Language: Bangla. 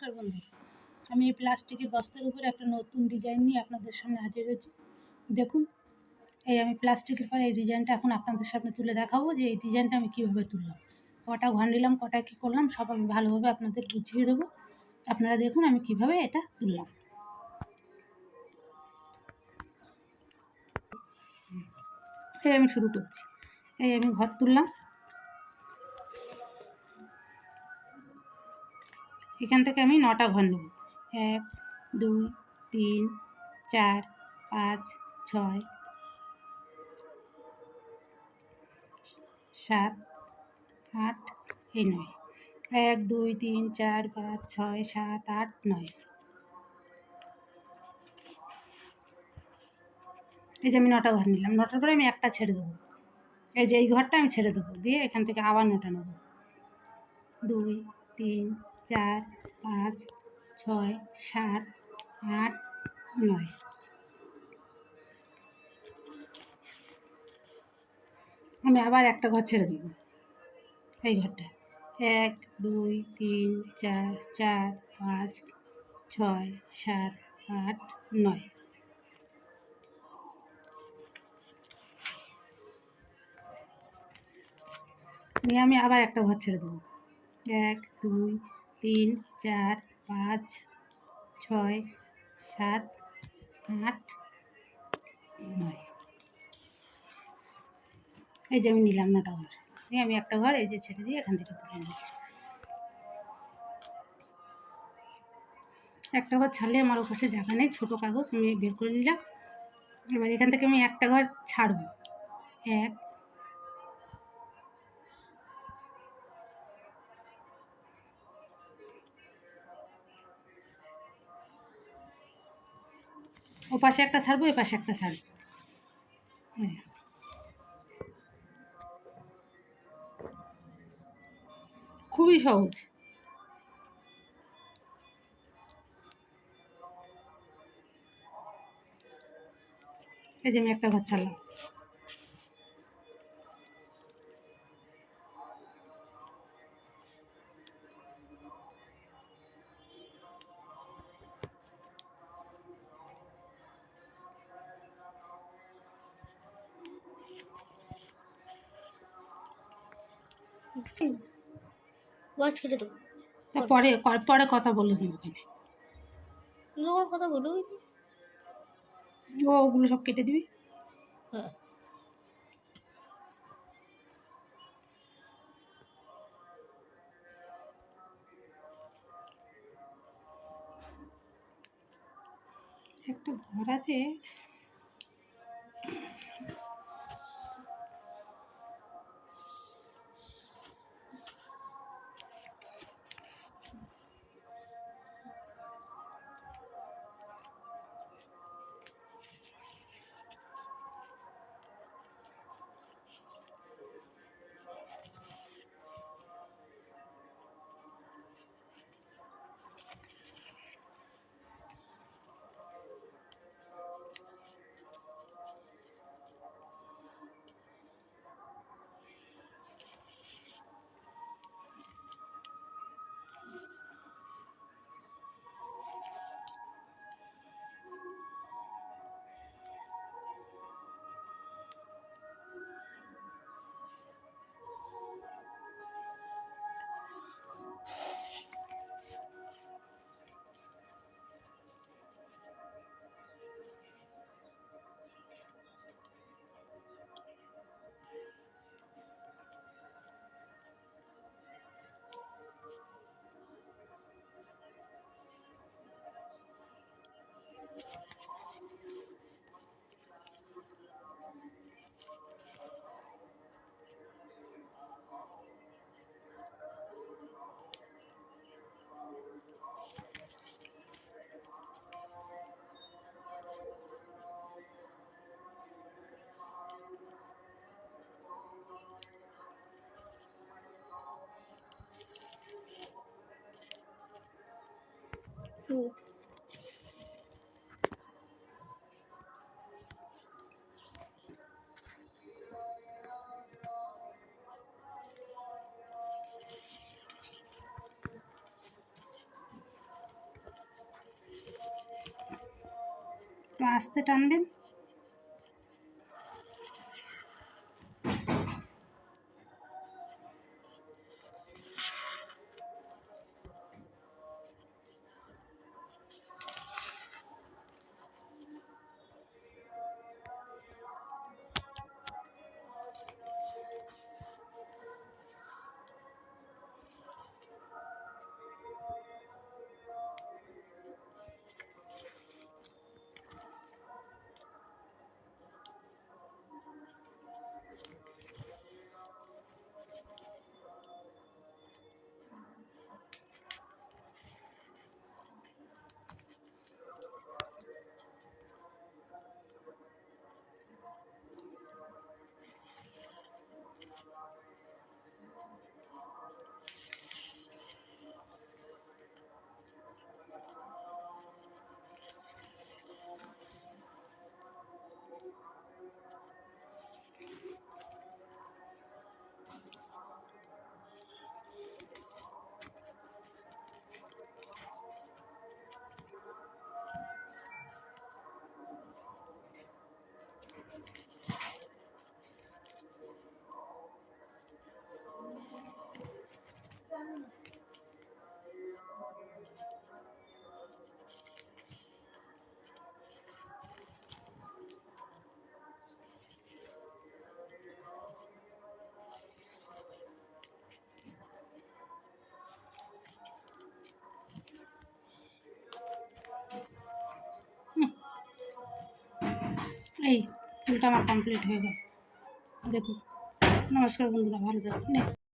নমস্কার বন্ধুরা। আমি এই প্লাস্টিকের বস্তার উপরে একটা নতুন ডিজাইন নিয়ে আপনাদের সামনে হাজির হয়েছি। দেখুন, এই আমি প্লাস্টিকের পরে এই ডিজাইনটা এখন আপনাদের সামনে তুলে দেখাবো যে এই ডিজাইনটা আমি কীভাবে তুললাম। কটা ঘর নিলাম, কটা কী করলাম, সব আমি ভালোভাবে আপনাদের বুঝিয়ে দেবো। আপনারা দেখুন আমি কীভাবে এটা তুললাম। এই আমি শুরু করছি। এই আমি ঘর তুললাম। এখান থেকে আমি নটা ঘর নেব। এক, দুই, তিন, চার, পাঁচ, ছয়, সাত, আট, এই নয়। এক, দুই, তিন, চার, পাঁচ, ছয়, সাত, আট, নয়। এই যে আমি নটা ঘর নিলাম। নটার পরে আমি একটা ছেড়ে দেবো। এই যে এই ঘরটা আমি ছেড়ে দেবো। দিয়ে এখান থেকে আবার নটা নেব। দুই, তিন চার, পাঁচ, ছয়, সাত, আট, নয়। আমি আবার একটা ঘর ছেড়ে দেবো। এই ঘরটা। এক, দুই, তিন, চার চার, পাঁচ, ছয়, সাত, আট, নয়। নিয়ে আমি আবার একটা ঘর ছেড়ে দেবো। এক, দুই তিন, চার, পাঁচ, ছয়, সাত, আট, নয়। এই যে আমি নিলাম নটা ঘর। নিয়ে আমি একটা ঘর, এই যে ছেড়ে দিয়ে এখান থেকে তুলে নিই একটা ঘর ছাড়লে আমার ওপাশে জায়গা নেই, ছোটো কাগজ আমি বের করে নিলাম। এবার এখান থেকে আমি একটা ঘর ছাড়বো। এক ও পাশে একটা ছাড়বো ওই পাশে একটা ছাড়বো। খুবই সহজ। এই যে আমি একটা ঘর ছাড়লাম। ওয়াচ কেটে দেবো। পরে পরে কথা বলে দিই ওখানে। কথা বলো ও ওগুলো সব কেটে দিবি? হ্যাঁ। একটা ঘর আছে টু আস্তে টানবেন? এই ফুলটা আমার কমপ্লিট হয়ে গেল। দেখুন নমস্কার বন্ধুরা ভালো থাকুন